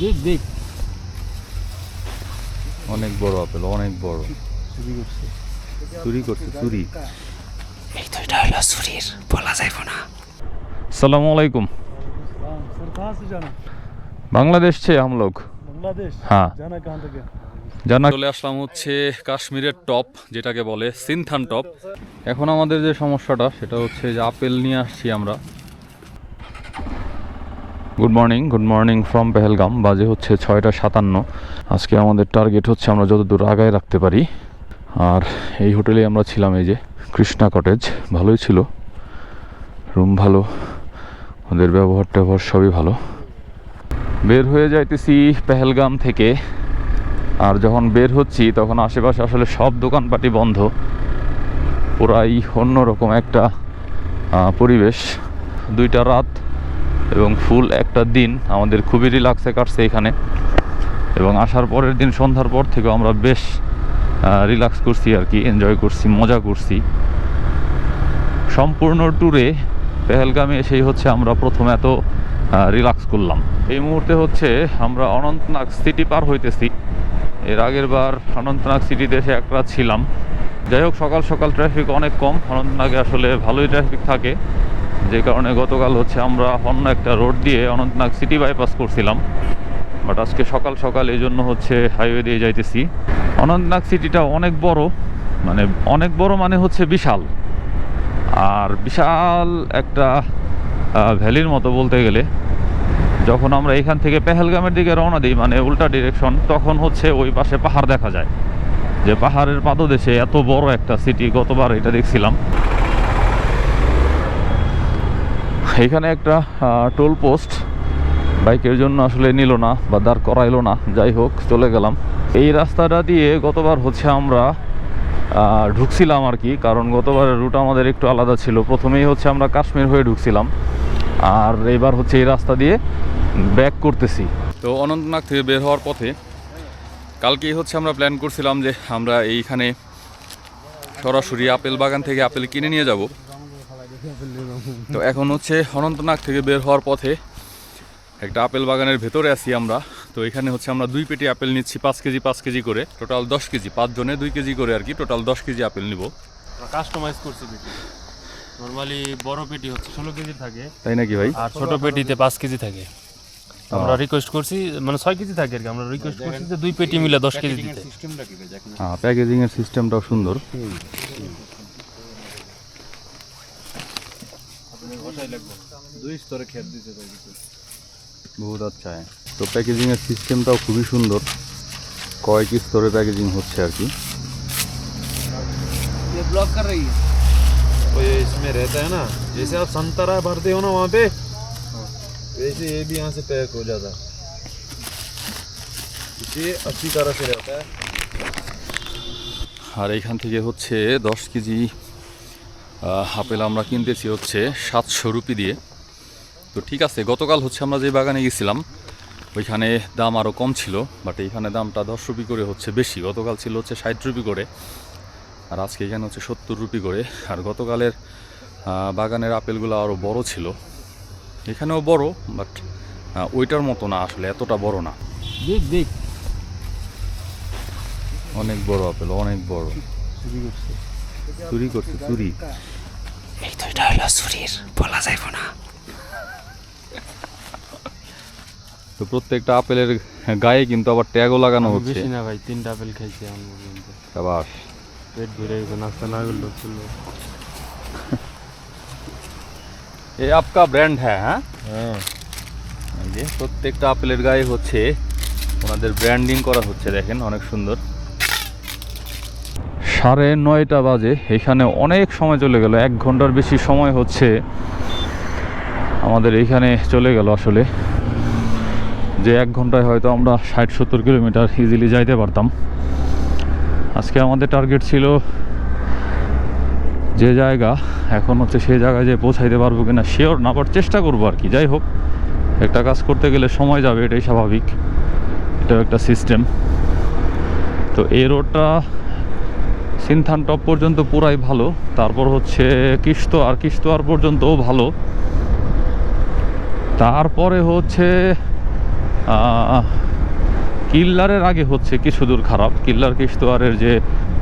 দেখ দেখ। অনেক বড় আপেল অনেক বড়। চুরি করছে। চুরি এই তো এটা হলো চুরির বলা যাইব না। আলাইকুম। বাংলাদেশ ছে আমলোক। হ্যাঁ। জানা চলে আসলাম হচ্ছে কাশ্মীরের টপ যেটাকে বলে সিনথান টপ। এখন আমাদের যে সমস্যাটা সেটা হচ্ছে যে আপেল নিয়ে আসছি আমরা। Good morning good morning from Pahalgam বাজে হচ্ছে ছয়টা সাতান্ন। আজকে আমাদের টার্গেট হচ্ছে আমরা যতদূর আগায় রাখতে পারি। আর এই হোটেলে আমরা ছিলাম এই যে কৃষ্ণা কটেজ ভালোই ছিল। রুম ভালো, ওদের ব্যবহার ট্যাবহার সবই ভালো। বের হয়ে যাইতেছি পেহেলগাম থেকে। আর যখন বের হচ্ছি, তখন আশেপাশে আসলে সব দোকানপাটি বন্ধ। পুরাই অন্যরকম একটা পরিবেশ। দুইটা রাত এবং ফুল একটা দিন আমাদের খুবই রিল্যাক্সে কাটছে এখানে। এবং আসার পরের দিন সন্ধ্যার পর থেকে আমরা বেশ রিল্যাক্স করছি আর কি এনজয় করছি, মজা করছি। সম্পূর্ণ ট্যুরে পেহেলগামে এসেই হচ্ছে আমরা প্রথম এত রিল্যাক্স করলাম। এই মুহূর্তে হচ্ছে আমরা অনন্তনাগ সিটি পার হইতেছি। এর আগের বার অনন্তনাগ সিটিতে এসে এক ছিলাম। যাই হোক, সকাল সকাল ট্রাফিক অনেক কম। অনন্তনাগে আসলে ভালোই ট্রাফিক থাকে। যে কারণে গতকাল হচ্ছে আমরা অন্য একটা রোড দিয়ে অনন্তনাগ সিটি বাইপাস করছিলাম। বাট আজকে সকাল সকাল এই জন্য হচ্ছে হাইওয়ে দিয়ে যাইতেছি। অনন্তনাগ সিটিটা অনেক বড় মানে অনেক বড় মানে হচ্ছে বিশাল। আর বিশাল একটা ভ্যালির মতো বলতে গেলে। যখন আমরা এখান থেকে পেহেলগামের দিকে রওনা দিই মানে উল্টা ডিরেকশন তখন হচ্ছে ওই পাশে পাহাড় দেখা যায়। যে পাহাড়ের পাদদেশে এত বড় একটা সিটি গতবার এটা দেখছিলাম। এখানে একটা টোল পোস্ট বাইকের জন্য আসলে নিল না বা দাঁড় করাইলো না, যাই হোক, চলে গেলাম। এই রাস্তাটা দিয়ে গতবার হচ্ছে আমরা ঢুকছিলাম আর কি, কারণ গতবারের রুট আমাদের একটু আলাদা ছিল। প্রথমেই হচ্ছে আমরা কাশ্মীর হয়ে ঢুকছিলাম। আর এবার হচ্ছে এই রাস্তা দিয়ে ব্যাক করতেছি। তো অনন্তনাগ থেকে বের হওয়ার পথে কালকেই হচ্ছে আমরা প্ল্যান করছিলাম যে আমরা এইখানে সরাসরি আপেল বাগান থেকে আপেল কিনে নিয়ে যাব। তো এখন হচ্ছে অনন্তনাগ থেকে বের হওয়ার পথে একটা আপেল বাগানের ভেতরে আছি আমরা। তো এখানে হচ্ছে আমরা দুই পেটি আপেল নিচ্ছি পাঁচ কেজি পাঁচ কেজি করে। টোটাল দশ কেজি পাঁচজনে দুই কেজি করে আর কি টোটাল দশ কেজি আপেল নিব। কাস্টমাইজ করছি নর্মালি বড় পেটি হচ্ছে ষোলো কেজি থাকে। তাই নাকি ভাই? আর ছোট পেটিতে পাঁচ কেজি থাকে। আমরা রিকোয়েস্ট করছি মানে ছয় কেজি থাকে আর কি আমরা রিকোয়েস্ট করছি যে দুই পেটি মিলে দশ কেজি দিতে। হ্যাঁ প্যাকেজিং এর সিস্টেমটাও সুন্দর। দুই স্তরে খেত দিতে পারি বহুত আচ্ছা হ্যাঁ তো প্যাকেজিং এর সিস্টেমটাও খুবই সুন্দর কয়েক স্তরে প্যাকেজিং হচ্ছে আর কি ये ब्लॉक कर रही है तो ये इसमें रहता है ना जैसे आप संतरा भरते हो ना वहाँ पे वैसे ये भी यहाँ से पैक हो जाता है इसे अच्छी तरह से रहता है আর এইখান থেকে হচ্ছে দশ কেজি আহ, আপেল আমরা কিনতেছি হচ্ছে সাতশো রুপি দিয়ে। তো ঠিক আছে গতকাল হচ্ছে আমরা যে বাগানে গেছিলাম ওইখানে দাম আরও কম ছিল বাট এইখানে দামটা দশ রুপি করে হচ্ছে বেশি। গতকাল ছিল হচ্ছে ষাট রুপি করে আর আজকে এখানে হচ্ছে সত্তর রুপি করে। আর গতকালের বাগানের আপেলগুলো আরও বড় ছিল। এখানেও বড় বাট ওইটার মতো না আসলে এতটা বড় না। দেখ দেখ। অনেক বড় আপেল অনেক বড়। চুরি করছে। চুরি করছে চুরি। এই তো এটা হলো চুরির বলা যাইব না। তো প্রত্যেকটা আপেলের গায়ে কিন্তু আবার ট্যাগও লাগানো হচ্ছে। বেশি না ভাই তিনটা আপেল খাইছি আমি পর্যন্ত। আবার পেট ভরে গেছে নাস্তা না করলেও চলবে। এই আপকা ব্র্যান্ড হ্যাঁ হ্যাঁ? हाँ এই যে প্রত্যেকটা আপেলের গায়ে হচ্ছে ওনাদের ব্র্যান্ডিং করা হচ্ছে দেখেন অনেক সুন্দর। সাড়ে নয়টা বাজে। এখানে অনেক সময় চলে গেল, এক ঘণ্টার বেশি সময় হচ্ছে আমাদের এইখানে চলে গেল আসলে। যে এক ঘন্টায় হয়তো আমরা ষাট সত্তর কিলোমিটার ইজিলি যাইতে পারতাম। আজকে আমাদের টার্গেট ছিল যে জায়গা, এখন হচ্ছে সেই জায়গায় যে পৌঁছাইতে পারব কিনা শিওর না বাট চেষ্টা করব আর কি। যাই হোক, একটা কাজ করতে গেলে সময় যাবে, এটাই স্বাভাবিক। এটাও একটা সিস্টেম তো এই রোডটা সিনথান টপ পর্যন্ত পুরাই ভালো। তারপর হচ্ছে কিস্তোয়ার কিস্তোয়ার পর্যন্তও ভালো। তারপরে হচ্ছে কিল্লারের আগে হচ্ছে কিছু দূর খারাপ। কিল্লার কিশতোয়ারের যে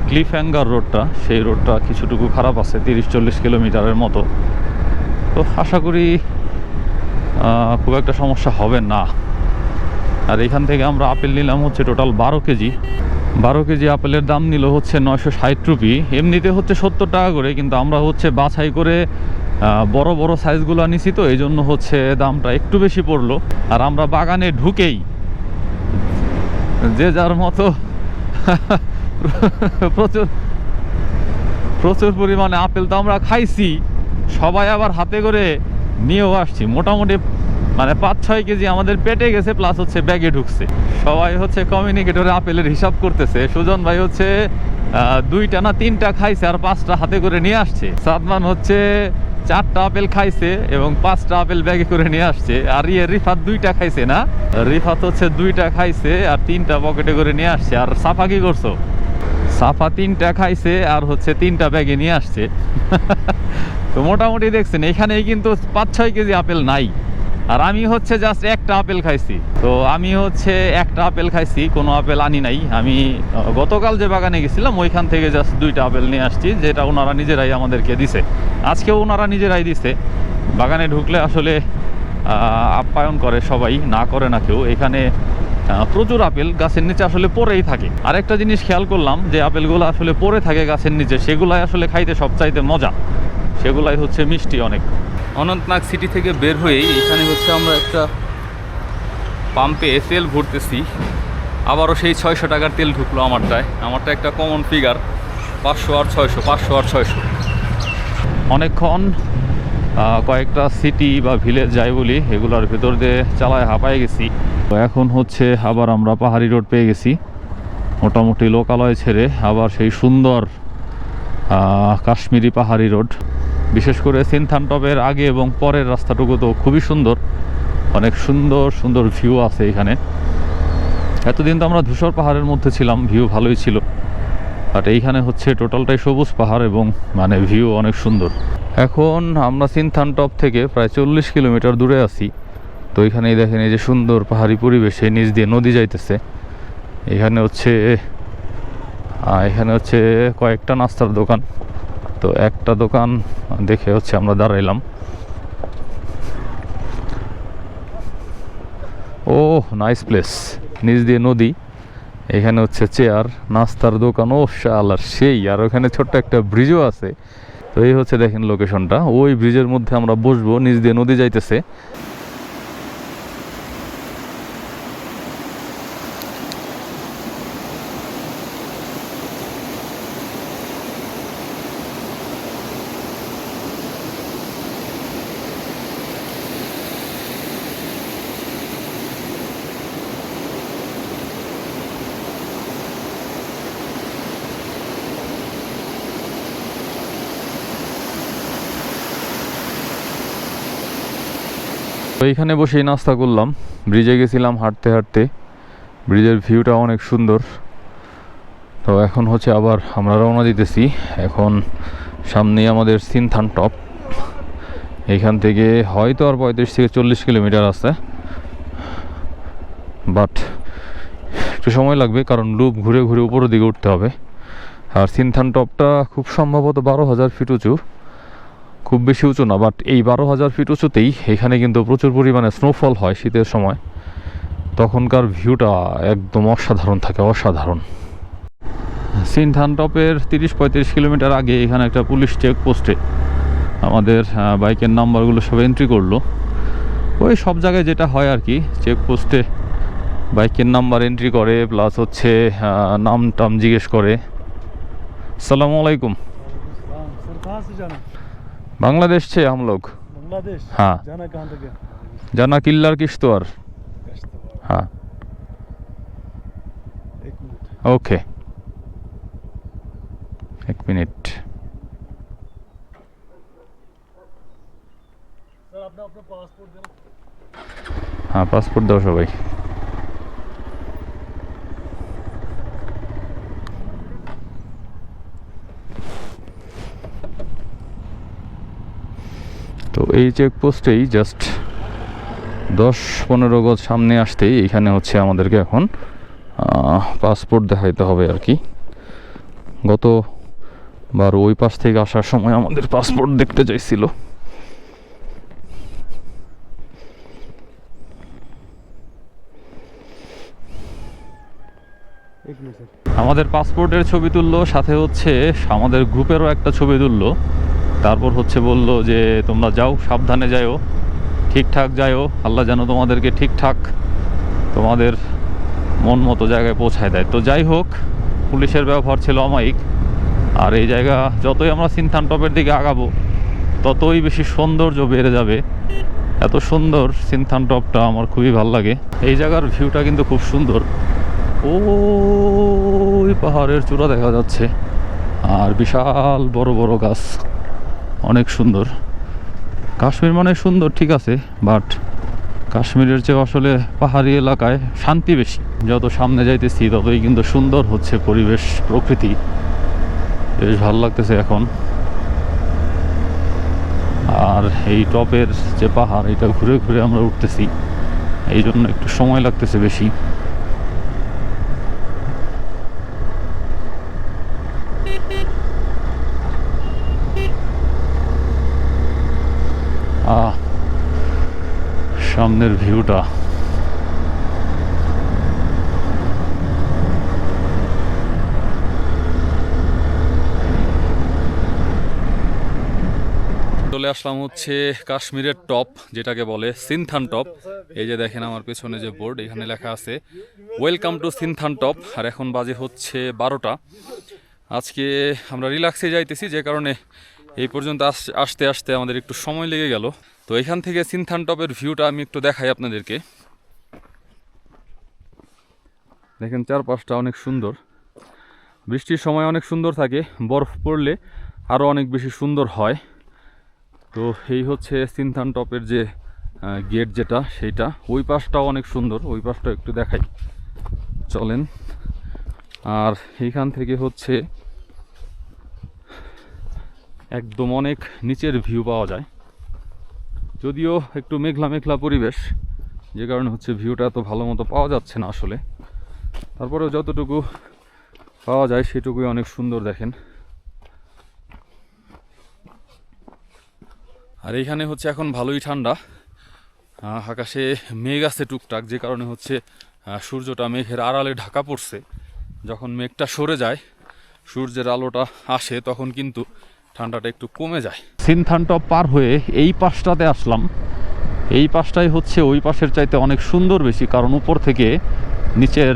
ক্লিফ হ্যাঙ্গার রোডটা সেই রোডটা কিছুটুকু খারাপ আছে, তিরিশ চল্লিশ কিলোমিটারের মতো। তো আশা করি খুব একটা সমস্যা হবে না। আর এখান থেকে আমরা আপেল নিলাম হচ্ছে টোটাল বারো কেজি। বারো কেজি আপেলের দাম নিল হচ্ছে নয়শো ষাট রুপি। এমনিতে হচ্ছে সত্তর টাকা করে, কিন্তু আমরা হচ্ছে বাছাই করে বড় বড় সাইজগুলো নিছি তো এই জন্য হচ্ছে দামটা একটু বেশি পড়ল। আর আমরা বাগানে ঢুকেই, যে যার মতো প্রচুর প্রচুর পরিমাণে আপেল তো আমরা খাইছি, সবাই আবার হাতে করে নিয়েও আসছি। মোটামুটি মানে পাঁচ ছয় কেজি আমাদের পেটে গেছে প্লাস হচ্ছে ব্যাগে ঢুকছে। সবাই হচ্ছে কমিউনিকেটরে আপেলের হিসাব করতেছে। সুজন ভাই হচ্ছে দুইটা না তিনটা খাইছে আর পাঁচটা হাতে করে নিয়ে আসছে। সাদমান হচ্ছে চারটা আপেল খাইছে এবং পাঁচটা আপেল ব্যাগে করে নিয়ে আসছে। আর ইয়ে রিফাত দুইটা খাইছে না? রিফাত হচ্ছে দুইটা খাইছে আর তিনটা পকেটে করে নিয়ে আসছে। আর সাফা কি করছ? সাফা তিনটা খাইছে আর হচ্ছে তিনটা ব্যাগে নিয়ে আসছে। তো মোটামুটি দেখছেন, এখানেই কিন্তু পাঁচ ছয় কেজি আপেল নাই। আর আমি হচ্ছে জাস্ট একটা আপেল খাইছি। তো আমি হচ্ছে একটা আপেল খাইছি, কোনো আপেল আনি নাই। আমি গতকাল যে বাগানে গেছিলাম, ওইখান থেকে জাস্ট দুইটা আপেল নিয়ে আসছি, যেটা ওনারা নিজেরাই আমাদেরকে দিছে। আজকেও ওনারা নিজেরাই দিছে। বাগানে ঢুকলে আসলে আপ্যায়ন করে সবাই, না করে না কেউ। এখানে প্রচুর আপেল গাছের নিচে আসলে পড়েই থাকে। আরেকটা জিনিস খেয়াল করলাম যে আপেলগুলো আসলে পড়ে থাকে গাছের নিচে, সেগুলাই আসলে খাইতে সবচাইতে মজা। সেগুলাই হচ্ছে মিষ্টি অনেক। অনন্তনাগ সিটি থেকে বের হয়েই এখানে হচ্ছে আমরা একটা পাম্পে তেল ভরতেছি। আবারও সেই ছয়শো টাকার তেল ঢুকলো আমারটায়। আমারটা একটা কমন ফিগার পাঁচশো আর ছয়শো, পাঁচশো আর ছয়শো। অনেকক্ষণ কয়েকটা সিটি বা ভিলেজ যাই বলি, এগুলোর ভেতর দিয়ে চালায় হাঁপায় গেছি। তো এখন হচ্ছে আবার আমরা পাহাড়ি রোড পেয়ে গেছি। মোটামুটি লোকালয় ছেড়ে আবার সেই সুন্দর কাশ্মীরি পাহাড়ি রোড বিশেষ করে সিনথান টপের আগে এবং পরের রাস্তাটুকু তো খুবই সুন্দর। অনেক সুন্দর সুন্দর ভিউ আছে এখানে। এতদিন তো আমরা ধূসর পাহাড়ের মধ্যে ছিলাম, ভিউ ভালোই ছিল। বাট এইখানে হচ্ছে টোটালটাই সবুজ পাহাড় এবং মানে ভিউ অনেক সুন্দর। এখন আমরা সিনথান টপ থেকে প্রায় চল্লিশ কিলোমিটার দূরে আছি। তো এখানেই দেখেন এই যে সুন্দর পাহাড়ি পরিবেশে নিচ দিয়ে নদী যাইতেছে। এখানে হচ্ছে এখানে হচ্ছে কয়েকটা নাস্তার দোকান। তো একটা দোকান দেখে হচ্ছে আমরা দাঁড়াইলাম। ও নাইস প্লেস নিচ দিয়ে নদী, এখানে হচ্ছে চেয়ার নাস্তার দোকান ও শাল আর সেই। আর ওখানে ছোট্ট একটা ব্রিজও আছে। তো এই হচ্ছে দেখেন লোকেশনটা ওই ব্রিজের মধ্যে আমরা বসবো, নিচ দিয়ে নদী যাইতেছে। তো এইখানে বসেই নাস্তা করলাম। ব্রিজে গেছিলাম হাঁটতে হাঁটতে। ব্রিজের ভিউটা অনেক সুন্দর। তো এখন হচ্ছে আবার আমরা রওনা দিতেছি। এখন সামনেই আমাদের সিনথান টপ। এইখান থেকে হয়তো আর পঁয়ত্রিশ থেকে চল্লিশ কিলোমিটার আছে। বাট একটু সময় লাগবে কারণ লুপ ঘুরে ঘুরে উপরের দিকে উঠতে হবে। আর সিনথান টপটা খুব সম্ভবত বারো হাজার ফিট উঁচু। খুব বেশি উঁচু না বাট এই বারো হাজার ফিট উঁচুতেই এখানে কিন্তু প্রচুর পরিমাণে স্নোফল হয় শীতের সময়। তখনকার ভিউটা একদম অসাধারণ থাকে, অসাধারণ। সিনথান টপের তিরিশ পঁয়ত্রিশ কিলোমিটার আগে এখানে একটা পুলিশ চেকপোস্টে আমাদের বাইকের নাম্বারগুলো সব এন্ট্রি করল। ওই সব জায়গায় যেটা হয় আর কি চেকপোস্টে বাইকের নাম্বার এন্ট্রি করে প্লাস হচ্ছে নাম টাম জিজ্ঞেস করে। সালামু আলাইকুম। बांग्लादेश से हम लोग बांग्लादेश हाँ जाना कहाँ तक है जाना किल्लार किश्तवाड़ कश्तवाड़ हाँ एक मिनट ओके एक मिनट सर अपना अपना पासपोर्ट देना हाँ पासपोर्ट दो सबाई তো এই চেকপোস্টেই জাস্ট দশ পনেরো গজ সামনে আসতেই এখানে হচ্ছে আমাদেরকে এখন পাসপোর্ট দেখাইতে হবে আর কি। গত বার ওই পাশ থেকে আসার সময় আমাদের পাসপোর্ট দেখতে চাইছিল। আমাদের পাসপোর্টের ছবি তুললো সাথে হচ্ছে আমাদের গ্রুপেরও একটা ছবি তুললো। তারপর হচ্ছে বলল যে, তোমরা যাও, সাবধানে যাও ঠিকঠাক যাও আল্লাহ যেন তোমাদেরকে ঠিকঠাক তোমাদের মন মতো জায়গায় পৌঁছায় দেয়। তো যাই হোক, পুলিশের ব্যবহার ছিল অমায়িক। আর এই জায়গা যতই আমরা সিনথান টপের দিকে আগাবো, ততই বেশি সৌন্দর্য বেড়ে যাবে। এত সুন্দর সিনথান টপটা আমার খুবই ভালো লাগে। এই জায়গার ভিউটা কিন্তু খুব সুন্দর। ওই পাহাড়ের চূড়া দেখা যাচ্ছে। আর বিশাল বড় বড় গাছ। অনেক সুন্দর। কাশ্মীর মানে সুন্দর, ঠিক আছে বাট কাশ্মীরের চেয়ে আসলে পাহাড়ি এলাকায় শান্তি বেশি। যত সামনে যাইতেছি, ততই কিন্তু সুন্দর হচ্ছে পরিবেশ, প্রকৃতি। বেশ ভালো লাগতেছে এখন। আর এই টপের যে পাহাড়, এটা ঘুরে ঘুরে আমরা উঠতেছি। এই জন্য একটু সময় লাগতেছে বেশি। সামনের ভিউটা। চলে আসলাম হচ্ছে কাশ্মীরের টপ, যেটাকে বলে সিনথান টপ। এই যে দেখেন আমার পেছনে যে বোর্ড, এখানে লেখা আছে ওয়েলকাম টু সিনথান টপ আর এখন বাজে হচ্ছে বারোটা। আজকে আমরা রিল্যাক্সে যাইতেছি, যে কারণে এই পর্যন্ত আস- আসতে আসতে আমাদের একটু সময় লেগে গেল। তো এখান থেকে সিনথান টপের ভিউটা আমি একটু দেখাই আপনাদেরকে। দেখেন চারপাশটা অনেক সুন্দর। বৃষ্টির সময় অনেক সুন্দর থাকে, বরফ পড়লে আরও অনেক বেশি সুন্দর হয়। তো এই হচ্ছে সিনথান টপের যে গেট যেটা, সেইটা। ওই পাশটাও অনেক সুন্দর, ওই পাশটা একটু দেখাই। চলেন। আর এইখান থেকে হচ্ছে একদম অনেক নিচের ভিউ পাওয়া যায়। যদিও একটু মেঘলা মেঘলা পরিবেশ, যে কারণে হচ্ছে ভিউটা এত ভালো মতো পাওয়া যাচ্ছে না আসলে। তারপরেও যতটুকু পাওয়া যায় সেটুকুই অনেক সুন্দর দেখেন। আর এইখানে হচ্ছে এখন ভালোই ঠান্ডা। আকাশে মেঘ আছে টুকটাক, যে কারণে হচ্ছে সূর্যটা মেঘের আড়ালে ঢাকা পড়ছে। যখন মেঘটা সরে যায়, সূর্যের আলোটা আসে, তখন কিন্তু ঠান্ডাটা একটু কমে যায়। সিনথানটপ পার হয়ে এই পাশটাতে আসলাম। এই পাশটাই হচ্ছে ওই পাশের চাইতে অনেক সুন্দর বেশি, কারণ উপর থেকে নিচের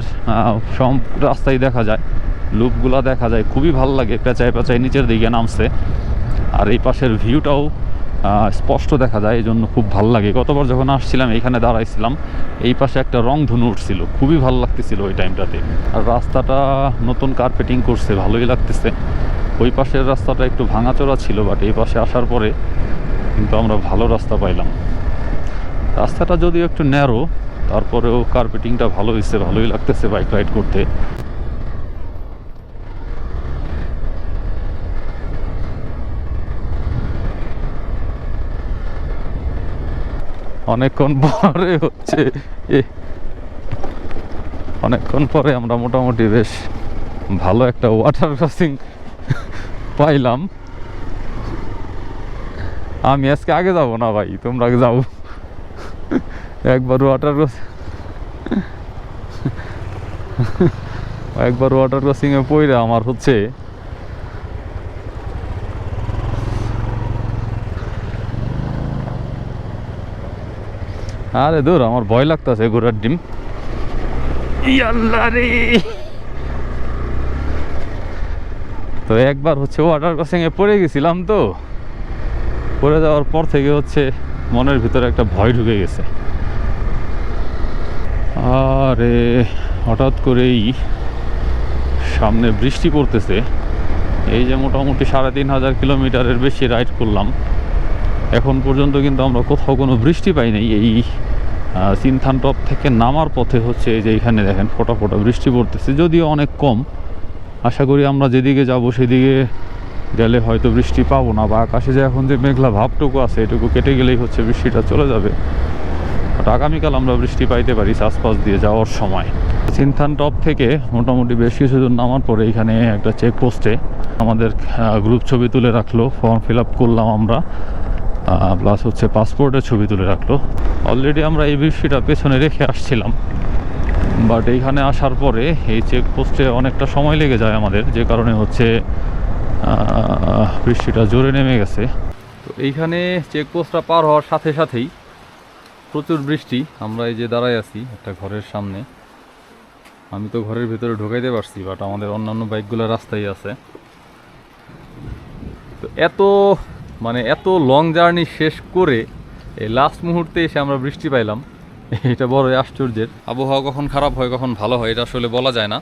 সব রাস্তায় দেখা যায়, লুপগুলা দেখা যায়, খুবই ভালো লাগে, পেঁচায় পেঁচায় নিচের দিকে নামছে। আর এই পাশের ভিউটাও স্পষ্ট দেখা যায় এই জন্য খুব ভালো লাগে। গতবার যখন আসছিলাম এইখানে দাঁড়াইছিলাম, এই পাশে একটা রং ধনু উঠছিল। খুবই ভালো লাগতেছিল ওই টাইমটাতে। আর রাস্তাটা নতুন কার্পেটিং করছে, ভালোই লাগতেছে। ওই পাশের রাস্তাটা একটু ভাঙাচোরা ছিল বাট এই পাশে আসার পরে কিন্তু আমরা ভালো রাস্তা পাইলাম। রাস্তাটা যদিও একটু ন্যারো তারপরেও কার্পেটিংটা ভালো হয়েছে ভালোই লাগতেছে বাইক রাইড করতে। অনেকক্ষণ পরে হচ্ছে অনেকক্ষণ পরে আমরা মোটামুটি বেশ ভালো একটা ওয়াটার ক্রসিং পাইলাম। আমি আজকে আগে যাব না ভাই, তোমরা আগে যাও। একবার ওয়াটার ক্রসিং একবার ওয়াটার ক্রসিং এ পইরা আমার হচ্ছে আরে দূর আমার ভয় লাগতেছে ঘোড়ার ডিম। ইয়াল্লা রে তো একবার হচ্ছে ওয়াটার ক্রসিং এ পড়ে গেছিলাম তো। পড়ে যাওয়ার পর থেকে হচ্ছে মনের ভিতরে একটা ভয় ঢুকে গেছে। আরে, হঠাৎ করেই সামনে বৃষ্টি পড়তেছে। এই যে মোটামুটি সাড়ে তিন হাজার কিলোমিটারের বেশি রাইড করলাম। এখন পর্যন্ত কিন্তু আমরা কোথাও কোনো বৃষ্টি পাই নাই। এই সিনথান টপ থেকে নামার পথে হচ্ছে যে এখানে দেখেন ফোটা ফোটা বৃষ্টি পড়তেছে, যদিও অনেক কম। আশা করি আমরা যেদিকে যাব সেদিকে গেলে হয়তো বৃষ্টি পাবো না, বা আকাশে যে এখন যে মেঘলা ভাবটুকু আছে, এটুকু কেটে গেলেই হচ্ছে বৃষ্টিটা চলে যাবে। বাট আগামীকাল আমরা বৃষ্টি পাইতে পারি চাষপাশ দিয়ে যাওয়ার সময়। সিনথান টপ থেকে মোটামুটি বেশ কিছু দূর নামার পরে এখানে একটা চেকপোস্টে আমাদের গ্রুপ ছবি তুলে রাখল ফর্ম ফিল আপ করলাম আমরা। প্লাস হচ্ছে পাসপোর্টের ছবি তুলে রাখল। অলরেডি আমরা এই বৃষ্টিটা পেছনে রেখে আসছিলাম। বাট এইখানে আসার পরে এই চেকপোস্টে অনেকটা সময় লেগে যায় আমাদের, যে কারণে হচ্ছে বৃষ্টিটা জোরে নেমে গেছে। তো এইখানে চেকপোস্টটা পার হওয়ার সাথে সাথেই প্রচুর বৃষ্টি। আমরা এই যে দাঁড়ায় আছি একটা ঘরের সামনে। আমি তো ঘরের ভিতরে ঢোকাইতে পারছি বাট আমাদের অন্যান্য বাইকগুলো রাস্তায় আছে। তো এত মানে এত লং জার্নি শেষ করে এই লাস্ট মুহূর্তে এসে আমরা বৃষ্টি পাইলাম। এটা বড়ই আশ্চর্যের। আবহাওয়া কখন খারাপ হয়, কখন ভালো হয়, এটা আসলে বলা যায় না।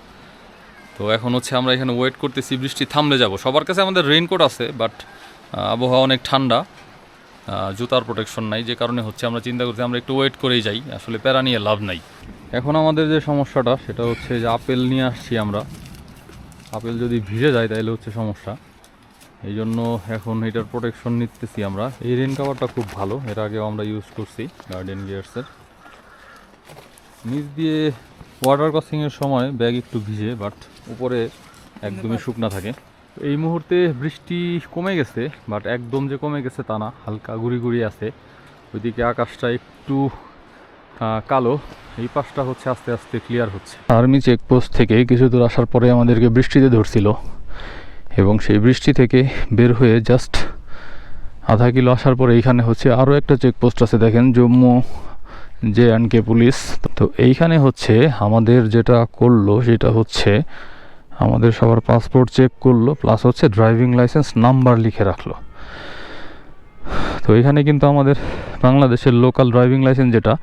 তো এখন হচ্ছে আমরা এখানে ওয়েট করতেছি, বৃষ্টি থামলে যাব। সবার কাছে আমাদের রেইনকোট আছে বাট আবহাওয়া অনেক ঠান্ডা। জুতার প্রোটেকশন নাই, যে কারণে হচ্ছে আমরা চিন্তা করছি আমরা একটু ওয়েট করেই যাই। আসলে প্যারা নিয়ে লাভ নাই। এখন আমাদের যে সমস্যাটা, সেটা হচ্ছে যে আপেল নিয়ে আসছি আমরা। আপেল যদি ভিজে যায়, তাহলে হচ্ছে সমস্যা। এই জন্য এখন এটার প্রোটেকশন নিতেছি আমরা। এই রেন কাভারটা খুব ভালো এর আগেও আমরা ইউজ করছি গার্ডেন গিয়ার্সের নিচ দিয়ে ওয়াটার ক্রসিংয়ের সময় ব্যাগ একটু ভিজে বাট উপরে একদমই শুকনা থাকে। এই মুহূর্তে বৃষ্টি কমে গেছে বাট একদম যে কমে গেছে তা না হালকা গুড়ি গুড়ি আছে। ওইদিকে আকাশটা একটু কালো এই পাশটা হচ্ছে আস্তে আস্তে ক্লিয়ার হচ্ছে। আর্মি চেকপোস্ট থেকে কিছু দূর আসার পরে আমাদেরকে বৃষ্টিতে ধরছিল। এবং সেই বৃষ্টি থেকে বের হয়ে জাস্ট আধা কিলো আসার পরে এইখানে হচ্ছে আরও একটা চেকপোস্ট আছে, দেখেন Jammu J and K police. তো এইখানে হচ্ছে আমাদের যেটা করল সেটা হচ্ছে আমাদের সবার পাসপোর্ট চেক করল প্লাস হচ্ছে ড্রাইভিং লাইসেন্স নাম্বার লিখে রাখল। তো এখানে কিন্তু আমাদের বাংলাদেশের লোকাল ড্রাইভিং লাইসেন্স যেটা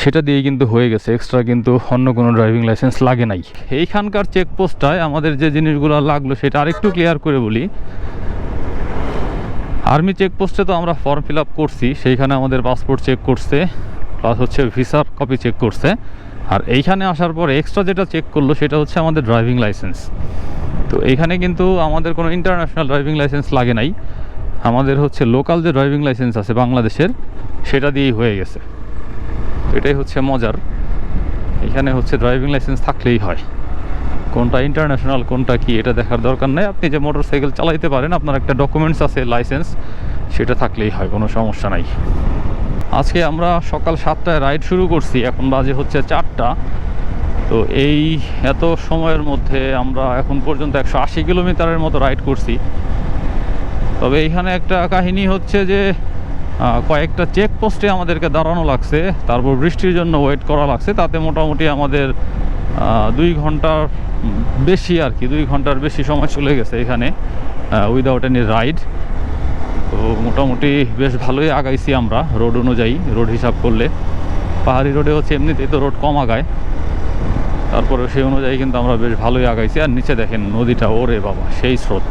সেটা দিয়েই কিন্তু হয়ে গেছে এক্সট্রা কিন্তু অন্য কোনো ড্রাইভিং লাইসেন্স লাগে নাই। এইখানকার চেকপোস্টটায় আমাদের যে জিনিসগুলো লাগল সেটা আরেকটু ক্লিয়ার করে বলি। আর্মি চেকপোস্টে তো আমরা ফর্ম ফিল আপ করছি, সেইখানে আমাদের পাসপোর্ট চেক করছে প্লাস হচ্ছে ভিসার কপি চেক করছে। আর এইখানে আসার পর এক্সট্রা যেটা চেক করল সেটা হচ্ছে আমাদের ড্রাইভিং লাইসেন্স তো এইখানে কিন্তু আমাদের কোনো ইন্টারন্যাশনাল ড্রাইভিং লাইসেন্স লাগে নাই। আমাদের হচ্ছে লোকাল যে ড্রাইভিং লাইসেন্স আছে বাংলাদেশের, সেটা দিয়েই হয়ে গেছে। এটাই হচ্ছে মজার। এখানে হচ্ছে ড্রাইভিং লাইসেন্স থাকলেই হয়। কোনটা ইন্টারন্যাশনাল কোনটা কি, এটা দেখার দরকার নেই। আপনি যে মোটর সাইকেল চালাইতে পারেন, আপনার একটা ডকুমেন্টস আছে লাইসেন্স সেটা থাকলেই হয়, কোনো সমস্যা নাই। আজকে আমরা সকাল সাতটায় রাইড শুরু করছি, এখন বাজে হচ্ছে চারটা। তো এই এত সময়ের মধ্যে আমরা এখন পর্যন্ত একশো আশি কিলোমিটারের মতো রাইড করছি। তবে এইখানে একটা কাহিনী হচ্ছে যে কয়েকটা চেকপোস্টে আমাদেরকে দাঁড়ানো লাগছে, তারপর বৃষ্টির জন্য ওয়েট করা লাগছে, তাতে মোটামুটি আমাদের দুই ঘণ্টার বেশি আর কি, দুই ঘণ্টার বেশি সময় চলে গেছে এখানে উইদাউট এনি রাইড তো মোটামুটি বেশ ভালোই আগাইছি আমরা রোড অনুযায়ী রোড হিসাব করলে। পাহাড়ি রোডে হচ্ছে এমনিতেই তো রোড কম আগায়। তারপরে সেই অনুযায়ী কিন্তু আমরা বেশ ভালোই আগাইছি। আর নিচে দেখেন নদীটা, ওরে বাবা, সেই স্রোত।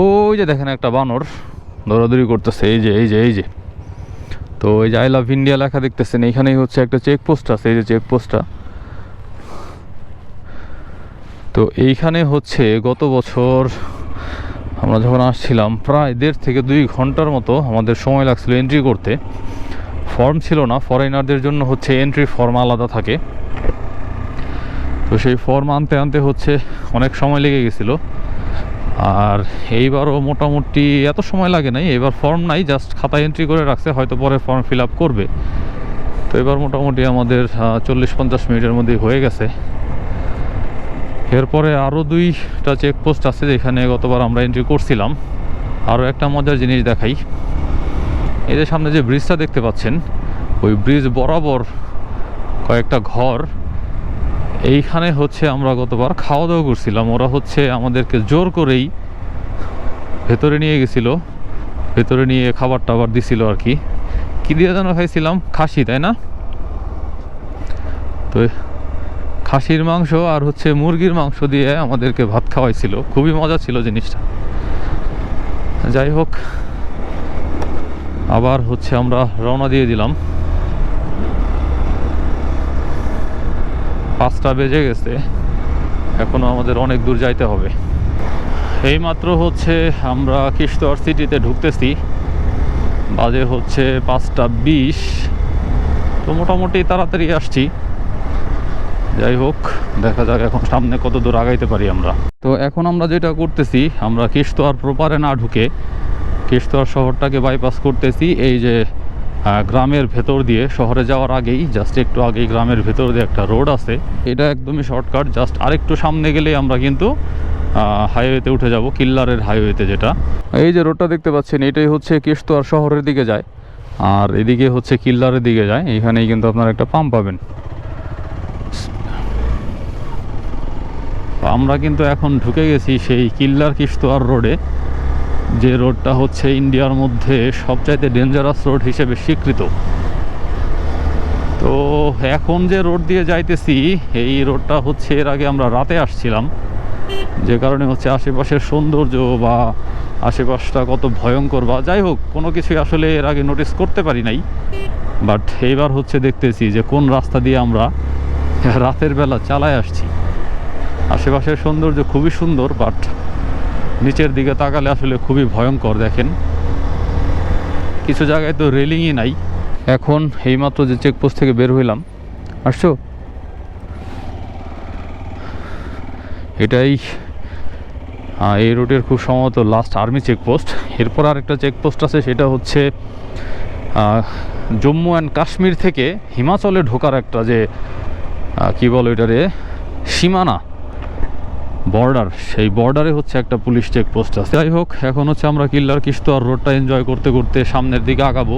ওই যে দেখেন একটা বানর। দৌড়াদৌড়ি করতেছে, এই যে এই যে এই যে। তো এই যে আই লাভ ইন্ডিয়া লেখা দেখতেছেন, এইখানেই হচ্ছে একটা চেকপোস্ট আছে, এই যে চেকপোস্টটা তো এইখানে হচ্ছে গত বছর আমরা যখন আসছিলাম, প্রায় দেড় থেকে দুই ঘণ্টার মতো আমাদের সময় লাগছিল এন্ট্রি করতে। ফর্ম ছিল না ফরেনারদের জন্য হচ্ছে এন্ট্রি ফর্ম আলাদা থাকে। তো সেই ফর্ম আনতে আনতে হচ্ছে অনেক সময় লেগে গেছিল। আর এইবারও মোটামুটি এত সময় লাগে নাই, এবার ফর্ম নাই জাস্ট খাতা এন্ট্রি করে রাখছে, হয়তো পরে ফর্ম ফিল আপ করবে। তো এবার মোটামুটি আমাদের চল্লিশ পঞ্চাশ মিনিটের মধ্যেই হয়ে গেছে। এরপরে আরও দুইটা চেকপোস্ট আছে যেখানে গতবার আমরা এন্ট্রি করছিলাম। আরও একটা মজার জিনিস দেখাই। এই যে সামনে যে ব্রিজটা দেখতে পাচ্ছেন, ওই ব্রিজ বরাবর কয়েকটা ঘর। এইখানে হচ্ছে আমরা গতবার খাওয়া দাওয়া করছিলাম। ওরা হচ্ছে আমাদেরকে জোর করেই ভেতরে নিয়ে গেছিল। ভেতরে নিয়ে খাবার টাবার দিছিল আর কি। কী দিয়ে যেন খাইছিলাম? খাসি, তাই না? তো খাসির মাংস আর হচ্ছে মুরগির মাংস দিয়ে আমাদেরকে ভাত খাওয়াইছিল। খুবই মজা ছিল জিনিসটা। যাই হোক, আবার হচ্ছে আমরা রওনা দিয়ে দিলাম। পাঁচটা বেজে গেছে। এখনও আমাদের অনেক দূর যাইতে হবে। এইমাত্র হচ্ছে আমরা কিশতোয়ার সিটিতে ঢুকতেছি। বাজে হচ্ছে পাঁচটা বিশ। তো মোটামুটি তাড়াতাড়ি আসছি। যাই হোক, দেখা যাক এখন সামনে কত দূর আগাইতে পারি আমরা। তো এখন আমরা যেটা করতেছি, আমরা কিশতোয়ার প্রপারে না ঢুকে কিশতোয়ার শহরটাকে বাইপাস করতেছি। এই যে গ্রামের ভেতর দিয়ে শহরে যাওয়ার আগেই জাস্ট একটু আগেই গ্রামের ভেতর দিয়ে একটা রোড আছে। এটা একদমই শর্টকাট জাস্ট আরেকটু সামনে গেলেই আমরা কিন্তু হাইওয়েতে উঠে যাব, কিল্লারের হাইওয়েতে যেটা। এই যে রোডটা দেখতে পাচ্ছেন, এটাই হচ্ছে কিশতোয়ার শহরের দিকে যায়। আর এদিকে হচ্ছে কিল্লারের দিকে যায় এখানেই কিন্তু আপনারা একটা পাম্প পাবেন। আমরা কিন্তু এখন ঢুকে গেছি সেই কিল্লার কিশতোয়ার রোডে যে রোডটা হচ্ছে ইন্ডিয়ার মধ্যে সবচাইতে ডেঞ্জারাস রোড হিসেবে স্বীকৃত। তো এখন যে রোড দিয়ে যাইতেছি, এই রোডটা হচ্ছে এর আগে আমরা রাতে আসছিলাম। যে কারণে হচ্ছে আশেপাশের সৌন্দর্য বা আশেপাশটা কত ভয়ঙ্কর বা যাই হোক, কোনো কিছুই আসলে এর আগে নোটিস করতে পারি নাই। বাট এইবার হচ্ছে দেখতেছি যে কোন রাস্তা দিয়ে আমরা রাতের বেলা চালায় আসছি। আশেপাশের সৌন্দর্য খুবই সুন্দর বাট নিচের দিকে তাকালে আসলে খুবই ভয়ঙ্কর, দেখেন। কিছু জায়গায় তো রেলিংই নাই। এখন এইমাত্র যে চেকপোস্ট থেকে বের হইলাম, আসছো? এটাই এই রুটের খুব সম্ভবত লাস্ট আর্মি চেকপোস্ট এরপর আরেকটা চেকপোস্ট আছে, সেটা হচ্ছে জম্মু অ্যান্ড কাশ্মীর থেকে হিমাচলে ঢোকার একটা যে কি বলো এটারে, সীমানা। বর্ডার সেই বর্ডারে হচ্ছে একটা পুলিশ চেকপোস্ট আছে। যাই হোক, এখন হচ্ছে আমরা কিল্লার কিস্তোয়ার রোডটা এনজয় করতে করতে সামনের দিকে আগাবো।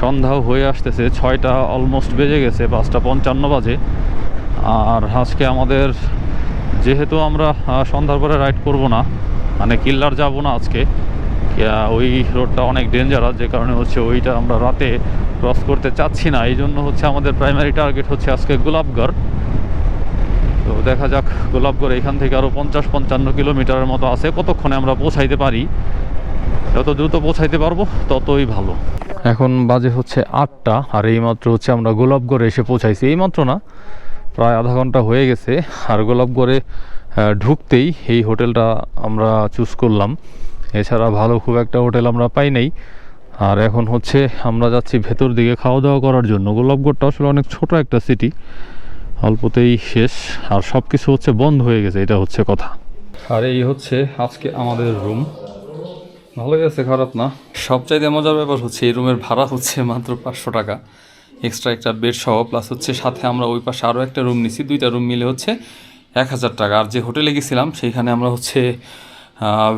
সন্ধ্যাও হয়ে আসতেছে, ছয়টা অলমোস্ট বেজে গেছে, পাঁচটা পঞ্চান্ন বাজে। আর আজকে আমাদের যেহেতু আমরা সন্ধ্যার পরে রাইড করব না মানে কিল্লার যাব না আজকে ওই রোডটা অনেক ডেঞ্জারাস যে কারণে হচ্ছে ওইটা আমরা রাতে ক্রস করতে চাচ্ছি না। এই জন্য হচ্ছে আমাদের প্রাইমারি টার্গেট হচ্ছে আজকে গোলাপগড়। তো দেখা যাক, গোলাপগড় এখান থেকে আরও পঞ্চাশ, পঞ্চান্ন কিলোমিটারের মতো আছে, কতক্ষণে আমরা পৌঁছাইতে পারি? যত দ্রুত পৌঁছাইতে পারব, ততই ভালো। এখন বাজে হচ্ছে আটটা, আর এইমাত্র হচ্ছে আমরা গোলাপগড়ে এসে পৌঁছাইছি। এইমাত্র না, প্রায় আধা ঘণ্টা হয়ে গেছে, আর গোলাপগড়ে ঢুকতেই এই হোটেলটা আমরা চুজ করলাম। এছাড়া ভালো খুব একটা হোটেল আমরা পাই নাই। আর এখন হচ্ছে আমরা যাচ্ছি ভেতর দিকে খাওয়া দাওয়া করার জন্য। গোলাপগড়টা আসলে অনেক ছোট একটা সিটি অল্পতেই শেষ। আর সব কিছু হচ্ছে বন্ধ হয়ে গেছে, এটা হচ্ছে কথা। আর এই হচ্ছে আজকে আমাদের রুম ভালো গেছে খারাপ না? সবচাইতে মজার ব্যাপার হচ্ছে, এই রুমের ভাড়া হচ্ছে মাত্র পাঁচশো টাকা। এক্সট্রা একটা বেড সহ প্লাস হচ্ছে সাথে আমরা ওই পাশে আরও একটা রুম নিছি। দুইটা রুম মিলে হচ্ছে এক হাজার টাকা। আর যে হোটেলে গেছিলাম, সেইখানে আমরা হচ্ছে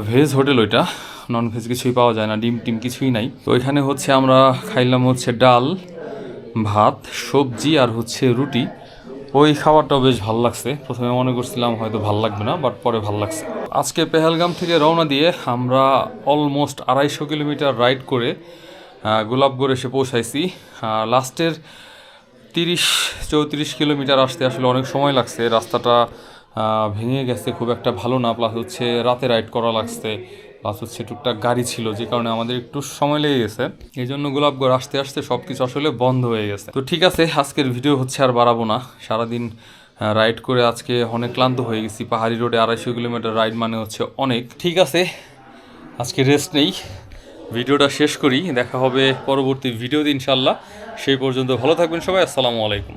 ভেজ হোটেল ওইটা। নন ভেজ কিছুই পাওয়া যায় না, ডিম টিম কিছুই নাই। তো ওইখানে হচ্ছে আমরা খাইলাম হচ্ছে ডাল, ভাত, সবজি আর হচ্ছে রুটি। ওই খাবারটাও বেশ ভালো লাগছে। প্রথমে মনে করছিলাম হয়তো ভালো লাগবে না, বাট পরে ভালো লাগছে। আজকে পেহেলগাম থেকে রওনা দিয়ে আমরা অলমোস্ট আড়াইশো কিলোমিটার রাইড করে গোলাপগড় এসে পৌঁছাইছি। লাস্টের তিরিশ চৌত্রিশ কিলোমিটার আসতে আসলে অনেক সময় লাগছে। রাস্তাটা ভেঙে গেছে, খুব একটা ভালো না, প্লাস হচ্ছে রাতে রাইড করা লাগছে। প্লাস হচ্ছে টুকটাক গাড়ি ছিল, যে কারণে আমাদের একটু সময় লেগে গেছে। এই জন্য গোলাপগড় আসতে আসতে সব কিছু আসলে বন্ধ হয়ে গেছে। তো ঠিক আছে, আজকের ভিডিও হচ্ছে আর বাড়াবো না। সারাদিন রাইড করে আজকে অনেক ক্লান্ত হয়ে গেছি। পাহাড়ি রোডে আড়াইশো কিলোমিটার রাইড মানে হচ্ছে অনেক। ঠিক আছে, আজকে রেস্ট নেই। ভিডিওটা শেষ করি। দেখা হবে পরবর্তী ভিডিওতে ইনশাল্লাহ সেই পর্যন্ত ভালো থাকবেন সবাই। আসসালামু আলাইকুম।